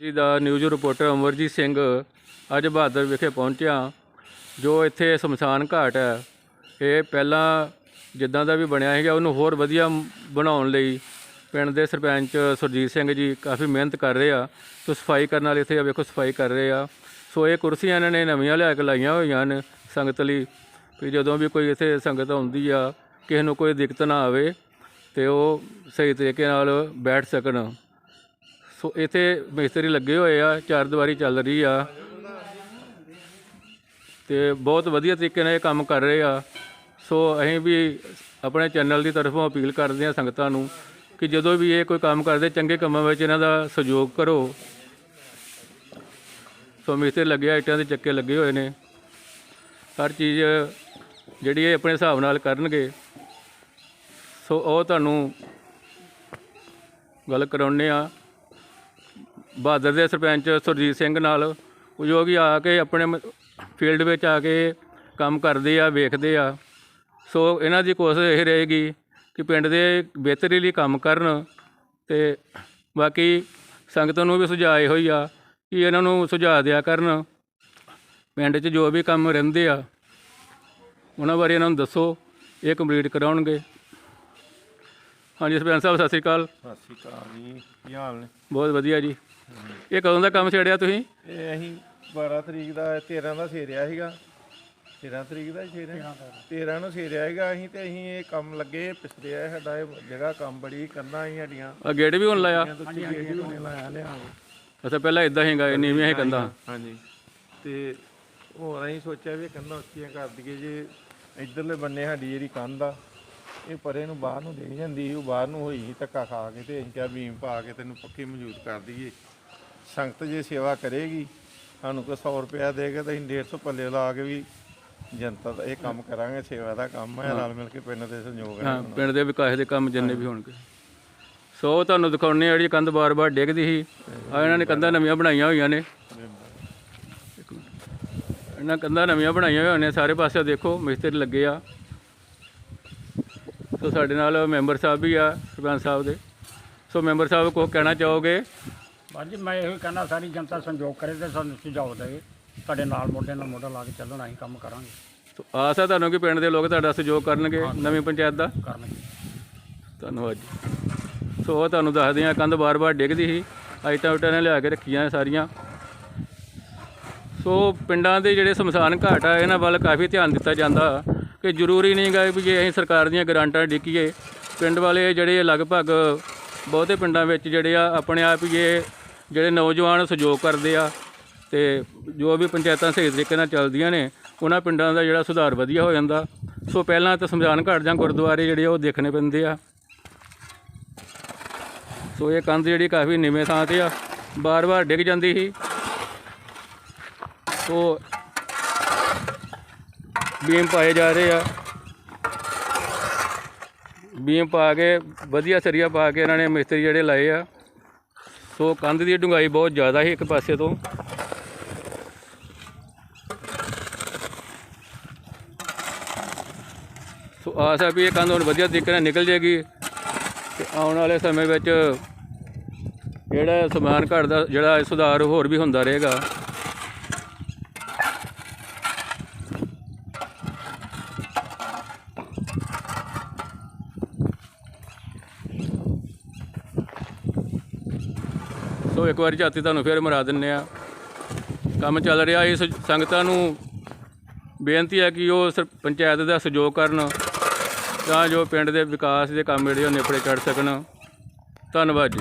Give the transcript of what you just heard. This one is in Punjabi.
ਜੀ, ਦਾ ਨਿਊਜ਼ ਰਿਪੋਰਟਰ ਅਮਰਜੀਤ ਸਿੰਘ ਅੱਜ ਬਹਾਦਰ ਵਿਖੇ ਪਹੁੰਚਿਆ, ਜੋ ਇੱਥੇ ਸ਼ਮਸ਼ਾਨ ਘਾਟ ਹੈ। ਇਹ ਪਹਿਲਾਂ ਜਿੱਦਾਂ ਦਾ ਵੀ ਬਣਿਆ ਹੈਗਾ ਉਹਨੂੰ ਹੋਰ ਵਧੀਆ ਬਣਾਉਣ ਲਈ ਪਿੰਡ ਦੇ ਸਰਪੰਚ ਸੁਰਜੀਤ ਸਿੰਘ ਜੀ ਕਾਫੀ ਮਿਹਨਤ ਕਰ ਰਹੇ ਆ। ਸੋ ਸਫ਼ਾਈ ਕਰਨ ਵਾਲੇ ਇੱਥੇ ਵੇਖੋ ਸਫ਼ਾਈ ਕਰ ਰਹੇ ਆ। ਸੋ ਇਹ ਕੁਰਸੀਆਂ ਇਹਨਾਂ ਨੇ ਨਵੀਆਂ ਲਿਆ ਕੇ ਲਾਈਆਂ ਹੋਈਆਂ ਨੇ ਸੰਗਤ ਲਈ, ਵੀ ਜਦੋਂ ਵੀ ਕੋਈ ਇੱਥੇ ਸੰਗਤ ਆਉਂਦੀ ਆ, ਕਿਸੇ ਨੂੰ ਕੋਈ ਦਿੱਕਤ ਨਾ ਆਵੇ, ਤੇ ਉਹ ਸਹੀ ਤਰੀਕੇ ਨਾਲ ਬੈਠ ਸਕਣ। ਸੋ ਇੱਥੇ ਮਿਸਤਰੀ ਲੱਗੇ ਹੋਏ ਆ, ਚਾਰ ਦੀਵਾਰੀ ਚੱਲ ਰਹੀ ਆ। ਤੇ ਬਹੁਤ ਵਧੀਆ ਤਰੀਕੇ ਨਾਲ ਇਹ ਕੰਮ ਕਰ ਰਹੇ ਆ। ਸੋ ਅਸੀਂ ਵੀ ਆਪਣੇ ਚੈਨਲ ਦੀ ਤਰਫੋਂ ਅਪੀਲ ਕਰਦੇ ਆ ਸੰਗਤਾਂ ਨੂੰ ਕਿ ਜਦੋਂ ਵੀ ਇਹ ਕੋਈ ਕੰਮ ਕਰਦੇ, ਚੰਗੇ ਕੰਮਾਂ ਵਿੱਚ ਇਹਨਾਂ ਦਾ ਸਹਿਯੋਗ ਕਰੋ। ਸੋ ਮਿਸਤਰੀ ਲੱਗੇ ਆ, ਇੱਟਾਂ ਦੇ ਚੱਕੇ ਲੱਗੇ ਹੋਏ ਨੇ। ਹਰ ਚੀਜ਼ ਜਿਹੜੀ ਇਹ ਆਪਣੇ ਹਿਸਾਬ ਨਾਲ ਕਰਨਗੇ। ਸੋ ਉਹ ਤੁਹਾਨੂੰ ਗੱਲ ਕਰਾਉਣੇ ਆ ਬਹਾਦਰ ਦੇ ਸਰਪੰਚ ਸੁਰਜੀਤ ਸਿੰਘ ਨਾਲ ਉਹ ਜੋ ਕਿ ਆ ਕੇ ਆਪਣੇ ਫੀਲਡ ਵਿੱਚ ਆ ਕੇ ਕੰਮ ਕਰਦੇ ਆ ਵੇਖਦੇ ਆ। ਸੋ ਇਹਨਾਂ ਦੀ ਕੋਸ਼ਿਸ਼ ਇਹ ਰਹੇਗੀ ਕਿ ਪਿੰਡ ਦੇ ਬਿਹਤਰੀ ਲਈ ਕੰਮ ਕਰਨ ਤੇ ਬਾਕੀ ਸੰਗਤ ਨੂੰ ਵੀ ਸੁਝਾਅ ਇਹੋ ਹੀ ਆ ਕਿ ਇਹਨਾਂ ਨੂੰ ਸੁਝਾਅ ਦਿਆ ਕਰਨ। ਪਿੰਡ 'ਚ ਜੋ ਵੀ ਕੰਮ ਰਹਿੰਦੇ ਆ ਉਹਨਾਂ ਬਾਰੇ ਇਹਨਾਂ ਨੂੰ ਦੱਸੋ ਇਹ ਕੰਪਲੀਟ ਕਰਾਉਣਗੇ। ਹਾਂਜੀ ਸਰਪੰਚ ਸਾਹਿਬ ਸਤਿ ਸ਼੍ਰੀ ਅਕਾਲ। ਸਤਿ ਸ਼੍ਰੀ ਅਕਾਲ ਜੀ। ਕੀ ਹਾਲ ਨੇ? ਬਹੁਤ ਵਧੀਆ ਜੀ। ਇਹ ਕਦੋਂ ਦਾ ਕੰਮ ਛੇੜਿਆ ਤੁਸੀਂ? ਇਹ ਅਸੀਂ 12 ਤਰੀਕ ਦਾ 13 ਦਾ ਸੇਰਿਆ ਸੀਗਾ। 13 ਤਰੀਕ ਦਾ ਸੇਰਿਆ 13 ਨੂੰ ਸੇਰਿਆ ਸੀਗਾ ਅਸੀਂ ਤੇ ਅਸੀਂ ਇਹ ਕੰਮ ਲੱਗੇ ਪਿਛਲੇ ਆ ਸਾਡਾ ਇਹ ਜਗ੍ਹਾ ਕੰਮ ਬੜੀ ਕੰਨਾਂ ਹੀ ਸਾਡੀਆਂ ਆ ਗੇਟ ਵੀ ਹੁਣ ਲਾਇਆ? ਹਾਂਜੀ ਹਾਂਜੀ ਲਾਇਆ ਲਿਆ ਅੱਛਾ ਪਹਿਲਾਂ ਇਦਾਂ ਹੀਗਾ ਇਹ ਨੀਵੀਆਂ ਹੀ ਕੰਦਾ ਹਾਂਜੀ। ਤੇ ਹੋਰ ਅਸੀਂ ਸੋਚਿਆ ਵੀ ਇਹ ਕੰਨਾਂ ਉੱਚੀਆਂ ਕਰ ਦਈਏ ਜੇ ਇਧਰਲੇ ਬੰਨੇ ਸਾਡੀ ਜਿਹੜੀ ਕੰਧ ਆ ਇਹ ਪਰੇ ਨੂੰ ਬਾਹਰ ਨੂੰ ਦੇਖ ਜਾਂਦੀ ਸੀ ਉਹ ਬਾਹਰ ਨੂੰ ਹੋਈ ਸੀ ਧੱਕਾ ਖਾ ਕੇ ਤੇ ਅਸੀਂ ਕਿਹਾ ਬੀਮ ਪਾ ਕੇ ਤੈਨੂੰ ਪੱਕੀ ਮੌਜੂਦ ਕਰ ਦਈਏ। ਸੰਗਤ ਜੇ ਸੇਵਾ ਕਰੇਗੀ ਸਾਨੂੰ ਕੋਈ 100 ਰੁਪਇਆ ਦੇਗਾ ਤਾਂ ਅਸੀਂ 150 ਪੱਲੇ ਲਾ ਕੇ ਵੀ ਜਨਤਾ ਦਾ ਇਹ ਕੰਮ ਕਰਾਂਗੇ ਸੇਵਾ ਦਾ ਕੰਮ ਹੈ ਰਲ ਮਿਲ ਕੇ ਪਿੰਡ ਦੇ ਸਹਿਯੋਗ ਹਾਂ। ਨਾਲ ਪਿੰਡ ਦੇ ਵਿਕਾਸ ਦੇ ਕੰਮ ਜਿੰਨੇ ਵੀ ਹੋਣਗੇ। ਸੋ ਤੁਹਾਨੂੰ ਦਿਖਾਉਣੇ ਆ ਜਿਹੜੀ ਕੰਧ ਬਾਰ-ਬਾਰ ਡਿੱਗਦੀ ਸੀ। ਆ ਇਹਨਾਂ ਨੇ ਕੰਧਾਂ ਨਵੀਆਂ ਬਣਾਈਆਂ ਹੋਈਆਂ ਨੇ। ਇਹਨਾਂ ਕੰਧਾਂ ਨਵੀਆਂ ਬਣਾਈਆਂ ਹੋਈਆਂ ਨੇ ਸਾਰੇ ਪਾਸੇ ਦੇਖੋ ਮਿਸਤਰੀ ਲੱਗੇ ਆ। ਸੋ ਸਾਡੇ ਨਾਲ ਮੈਂਬਰ ਸਾਹਿਬ ਵੀ ਆ ਸਰਪੰਚ ਸਾਹਿਬ ਦੇ। ਸੋ ਮੈਂਬਰ ਸਾਹਿਬ ਕੋ ਕਹਿਣਾ ਚਾਹੋਗੇ? ਹਾਂਜੀ ਮੈਂ ਇਹੋ ਹੀ ਕਹਿੰਦਾ ਸਾਰੀ ਜਨਤਾ ਸੰਯੋਗ ਕਰੇ ਤੇ ਸਾਨੂੰ ਸੁਝਾਅ ਦੇਵੇ ਤੁਹਾਡੇ ਨਾਲ ਮੋਢੇ ਨਾਲ ਮੋਢਾ ਲਾ ਕੇ ਚੱਲਣਾ ਅਸੀਂ ਕੰਮ ਕਰਾਂਗੇ। ਸੋ ਆਸ ਹੈ ਤੁਹਾਨੂੰ ਕਿ ਪਿੰਡ ਦੇ ਲੋਕ ਤੁਹਾਡਾ ਸਹਿਯੋਗ ਕਰਨਗੇ ਨਵੀਂ ਪੰਚਾਇਤ ਦਾ? ਕਰਨਗੇ। ਧੰਨਵਾਦ ਜੀ। ਸੋ ਉਹ ਤੁਹਾਨੂੰ ਦੱਸਦੇ ਆ ਕੰਧ ਬਾਰ-ਬਾਰ ਡਿੱਗਦੀ ਸੀ ਆਈਟਾਂ ਉਟਾਂ ਨੇ ਲਿਆ ਕੇ ਰੱਖੀਆਂ ਸਾਰੀਆਂ। ਸੋ ਪਿੰਡਾਂ ਦੇ ਜਿਹੜੇ ਸ਼ਮਸ਼ਾਨ ਘਾਟ ਆ ਇਹਨਾਂ ਵੱਲ ਕਾਫੀ ਧਿਆਨ ਦਿੱਤਾ ਜਾਂਦਾ ਕਿ ਜ਼ਰੂਰੀ ਨਹੀਂ ਗਾ ਵੀ ਜੇ ਅਸੀਂ ਸਰਕਾਰ ਦੀਆਂ ਗਰਾਂਟਾਂ ਡਿੱਕੀਏ ਪਿੰਡ ਵਾਲੇ ਜਿਹੜੇ ਲਗਭਗ ਬਹੁਤੇ ਪਿੰਡਾਂ ਵਿੱਚ ਜਿਹੜੇ ਆ ਆਪਣੇ ਆਪ ਹੀ ਇਹ ਜਿਹੜੇ ਨੌਜਵਾਨ ਸਹਿਯੋਗ ਕਰਦੇ ਆ ਤੇ ਜੋ ਵੀ ਪੰਚਾਇਤਾਂ ਸਹੀ ਤਰੀਕੇ ਨਾਲ ਚੱਲਦੀਆਂ ਨੇ, ਉਹਨਾਂ ਪਿੰਡਾਂ ਦਾ ਜਿਹੜਾ ਸੁਧਾਰ ਵਧੀਆ ਹੋ ਜਾਂਦਾ। ਸੋ ਪਹਿਲਾਂ ਤਾਂ ਸਮਝਾਨ ਘਾਟ ਜਾਂ ਗੁਰਦੁਆਰੇ ਜਿਹੜੇ ਆ ਉਹ ਦੇਖਣੇ ਪੈਂਦੇ ਆ। ਸੋ ਇਹ ਕੰਧ ਜਿਹੜੀ ਕਾਫੀ ਨੀਵੇਂ ਥਾਂ ਤੇ ਆ ਬਾਰ-ਬਾਰ ਡਿੱਗ ਜਾਂਦੀ ਸੀ। ਸੋ ਬੀਮ ਪਾਏ ਜਾ ਰਹੇ ਆ। ਬੀਮ ਪਾ ਕੇ, ਵਧੀਆ ਸਰੀਆ ਪਾ ਕੇ ਇਹਨਾਂ ਨੇ ਮਿਸਤਰੀ ਜਿਹੜੇ ਲਾਏ ਆ। ਸੋ ਕੰਧ ਦੀ ਡੂੰਘਾਈ ਬਹੁਤ ਜ਼ਿਆਦਾ ਸੀ ਇੱਕ ਪਾਸੇ ਤੋਂ। ਸੋ ਆਸ ਹੈ ਵੀ ਇਹ ਕੰਧ ਹੁਣ ਵਧੀਆ ਤਰੀਕੇ ਨਾਲ ਨਿਕਲ ਜਾਏਗੀ ਤੇ ਆਉਣ ਵਾਲੇ ਸਮੇਂ ਵਿੱਚ ਜਿਹੜਾ ਸਮਾਨ ਘਰ ਦਾ ਜਿਹੜਾ ਸੁਧਾਰ ਹੋਰ ਵੀ ਹੁੰਦਾ ਰਹੇਗਾ। ਸੋ ਇੱਕ ਵਾਰੀ ਝਾਤੀ ਤੁਹਾਨੂੰ ਫਿਰ ਮਰਾ ਦਿੰਨੇ ਆ। ਕੰਮ ਚੱਲ ਰਿਹਾ, ਇਸ ਸੰਗਤਾਂ ਨੂੰ ਬੇਨਤੀ ਹੈ ਕਿ ਉਹ ਸਰ- ਪੰਚਾਇਤ ਦਾ ਸਹਿਯੋਗ ਕਰਨ, ਤਾਂ ਜੋ ਪਿੰਡ ਦੇ ਵਿਕਾਸ ਦੇ ਕੰਮ ਜਿਹੜੇ ਉਹ ਨੇਪਰੇ ਚੜ ਸਕਣ। ਧੰਨਵਾਦ ਜੀ।